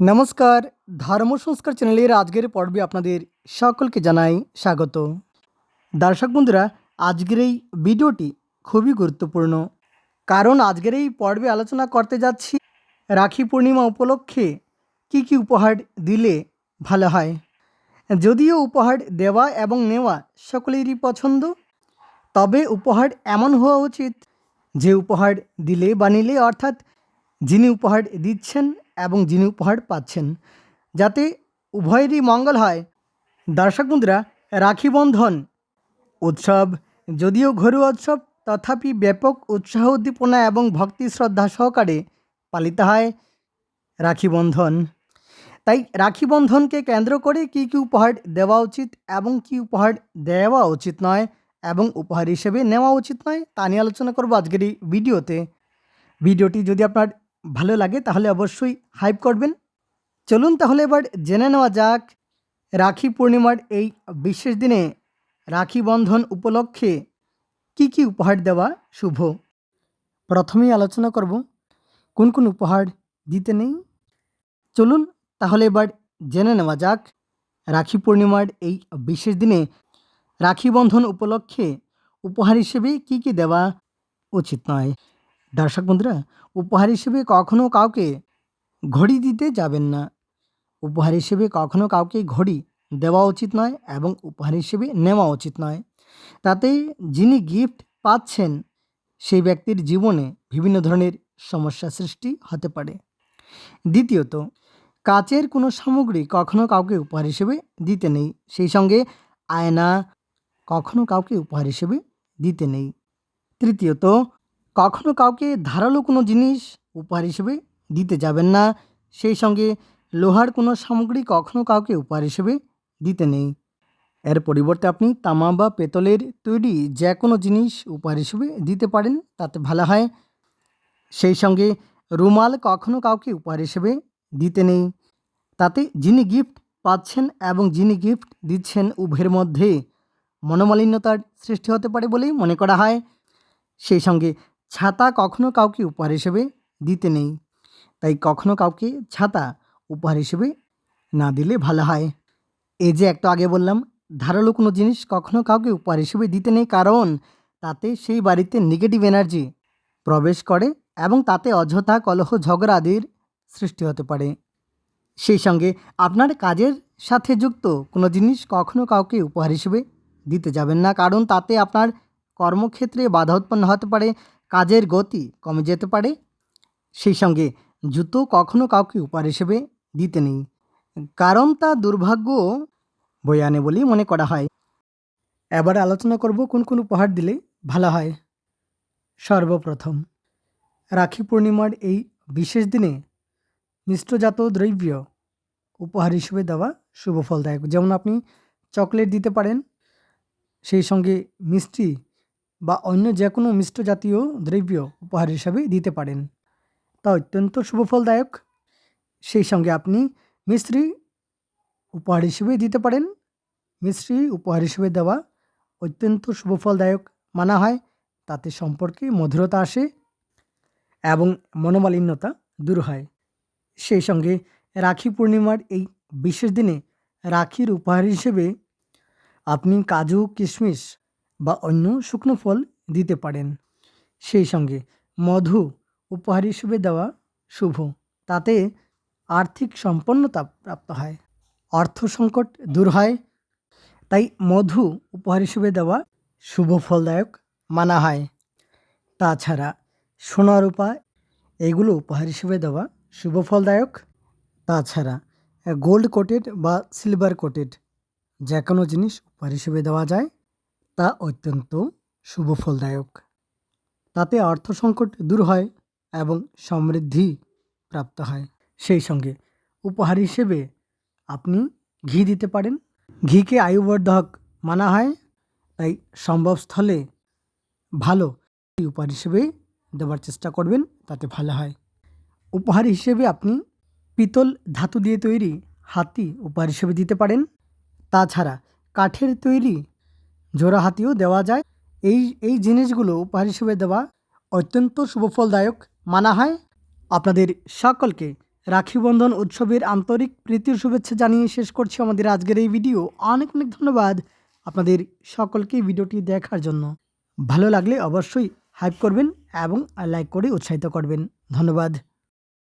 নমস্কার, ধর্ম সংস্কার চ্যানেলের আজকের পর্বে আপনাদের সকলকে জানাই স্বাগত। দর্শক বন্ধুরা, আজকের এই ভিডিওটি খুবই গুরুত্বপূর্ণ। কারণ আজকের এই পর্বে আলোচনা করতে যাচ্ছি রাখি পূর্ণিমা উপলক্ষে কি কি উপহার দিলে ভালো হয়। যদিও উপহার দেওয়া এবং নেওয়া সকলেরই পছন্দ, তবে উপহার এমন হওয়া উচিত যে উপহার দিলে বা নিলে, অর্থাৎ যিনি উপহার দিচ্ছেন এবং যিনি উপহার পাচ্ছেন। যাতে উভয়েরই মঙ্গল হয়। দর্শক বন্ধুরা, রাখি বন্ধন, উৎসব, যদিও ঘরোয়া উৎসব, তথাপি ব্যাপক উৎসাহ উদ্দীপনা এবং ভক্তি শ্রদ্ধা সহকারে পালিত হয় রাখি বন্ধন। তাই রাখি বন্ধনকে কেন্দ্র করে কী কী উপহার দেওয়া উচিত এবং কী উপহার দেওয়া উচিত নয় এবং উপহার হিসেবে নেওয়া উচিত নয়, তা নিয়ে আলোচনা করব আজকের এই ভিডিওতে। ভিডিওটি যদি আপনার ভালো লাগে, তাহলে অবশ্যই হাইপ করবেন। চলুন তাহলে এবার জেনে নেওয়া যাক রাখি পূর্ণিমার এই বিশেষ দিনে রাখি বন্ধন উপলক্ষে কি কি উপহার দেওয়া শুভ? প্রথমেই আলোচনা করব, কোন কোন উপহার দিতে নেই? চলুন তাহলে এবার জেনে নেওয়া যাক রাখি পূর্ণিমার এই বিশেষ দিনে রাখি বন্ধন উপলক্ষে উপহার হিসেবে কি কি দেওয়া উচিত নয়। দর্শক বন্ধুরা, উপহার হিসেবে কখনও কাউকে ঘড়ি দিতে যাবেন না। উপহার হিসেবে কখনও কাউকে ঘড়ি দেওয়া উচিত নয় এবং উপহার হিসেবে নেওয়া উচিত নয়। তাতে যিনি গিফট পাচ্ছেন, সেই ব্যক্তির জীবনে বিভিন্ন ধরনের সমস্যা সৃষ্টি হতে পারে। দ্বিতীয়ত, কাচের কোনো সামগ্রী কখনও কাউকে উপহার হিসেবে দিতে নেই। সেই সঙ্গে আয়না কখনও কাউকে উপহার হিসেবে দিতে নেই। তৃতীয়ত কখনও কাউকে ধারালো কোনো জিনিস উপহার হিসেবে দিতে যাবেন না। সেই সঙ্গে লোহার কোনো সামগ্রী কখনও কাউকে উপহার হিসেবে দিতে নেই। এর পরিবর্তে আপনি তামা বা পেতলের তৈরি যে কোনো জিনিস উপহার হিসেবে দিতে পারেন, তাতে ভালো হয়। সেই সঙ্গে রুমাল কখনও কাউকে উপহার হিসেবে দিতে নেই। তাতে যিনি গিফট পাচ্ছেন এবং যিনি গিফট দিচ্ছেন উভয়ের মধ্যে মনোমালিন্যতার সৃষ্টি হতে পারে বলেই মনে করা হয়। সেই সঙ্গে ছাতা কখনও কাউকে উপহার হিসেবে দিতে নেই। তাই কখনও কাউকে ছাতা উপহার হিসেবে না দিলে ভালো হয়। এই যে একটু আগে বললাম, ধারালো কোনো জিনিস কখনও কাউকে উপহার হিসেবে দিতে নেই কারণ তাতে সেই বাড়িতে নেগেটিভ এনার্জি প্রবেশ করে এবং তাতে অযথা কলহ, ঝগড়া আদির সৃষ্টি হতে পারে। সেই সঙ্গে আপনার কাজের সাথে যুক্ত কোনো জিনিস কখনও কাউকে উপহার হিসেবে দিতে যাবেন না কারণ তাতে আপনার কর্মক্ষেত্রে বাধা উৎপন্ন হতে পারে। কাজের গতি কমে যেতে পারে। সেই সঙ্গে জুতো কখনও কাউকে উপহার হিসেবে দিতে নেই। কারণ তা দুর্ভাগ্য বয়ে আনে বলেই মনে করা হয়। এবার আলোচনা করব কোন কোন উপহার দিলে ভালো হয়। সর্বপ্রথম, রাখি পূর্ণিমার এই বিশেষ দিনে মিষ্টজাত দ্রব্য উপহার হিসেবে দেওয়া শুভ ফলদায়ক। যেমন আপনি চকলেট দিতে পারেন, সেই সঙ্গে মিষ্টি বা অন্য যে কোনো মিষ্ট জাতীয় দ্রব্য উপহার হিসাবে দিতে পারেন। তা অত্যন্ত শুভফলদায়ক। সেই সঙ্গে আপনি মিশ্রি উপহার হিসেবে দিতে পারেন। মিশ্রি উপহার হিসেবে দেওয়া অত্যন্ত শুভফলদায়ক মানা হয়। তাতে সম্পর্কে মধুরতা আসে এবং মনোমালিন্যতা দূর হয়। সেই সঙ্গে রাখি পূর্ণিমার এই বিশেষ দিনে রাখির উপহার হিসেবে আপনি কাজু, কিশমিশ বা অন্য শুকনো ফল দিতে পারেন। সেই সঙ্গে মধু উপহার হিসেবে দেওয়া শুভ, তাতে আর্থিক সম্পন্নতা প্রাপ্ত হয়। অর্থ সংকট দূর হয়, তাই মধু উপহার হিসেবে দেওয়া শুভ ফলদায়ক মানা হয়। তাছাড়া সোনা রূপা, এগুলো উপহার হিসেবে দেওয়া শুভ ফলদায়ক। তাছাড়া গোল্ড কোটেড বা সিলভার কোটেড, যে কোনো জিনিস উপহার হিসেবে দেওয়া যায়। তা অত্যন্ত শুভ ফলদায়ক তাতে অর্থ সংকট দূর হয় এবং সমৃদ্ধি প্রাপ্ত হয়। সেই সঙ্গে উপহার হিসেবে আপনি ঘি দিতে পারেন। ঘিকে আয়ুবর্ধক মানা হয়, তাই সম্ভব স্থলে ভালো উপহার হিসেবে দেওয়ার চেষ্টা করবেন, তাতে ভালো হয়। উপহার হিসেবে আপনি পিতল ধাতু দিয়ে তৈরি হাতি উপহার হিসেবে দিতে পারেন। তাছাড়া কাঠের তৈরি জোড়া হাতিও দেওয়া যায়। এই এই জিনিসগুলো উপহার হিসেবে দেওয়া অত্যন্ত শুভফলদায়ক মানা হয়। আপনাদের সকলকে রাখি বন্ধন উৎসবের আন্তরিক প্রীতির শুভেচ্ছা জানিয়ে শেষ করছি আমাদের আজকের এই ভিডিও। অনেক অনেক ধন্যবাদ আপনাদের সকলকে ভিডিওটি দেখার জন্য। ভালো লাগলে অবশ্যই হাইপ করবেন এবং লাইক করে উৎসাহিত করবেন। ধন্যবাদ।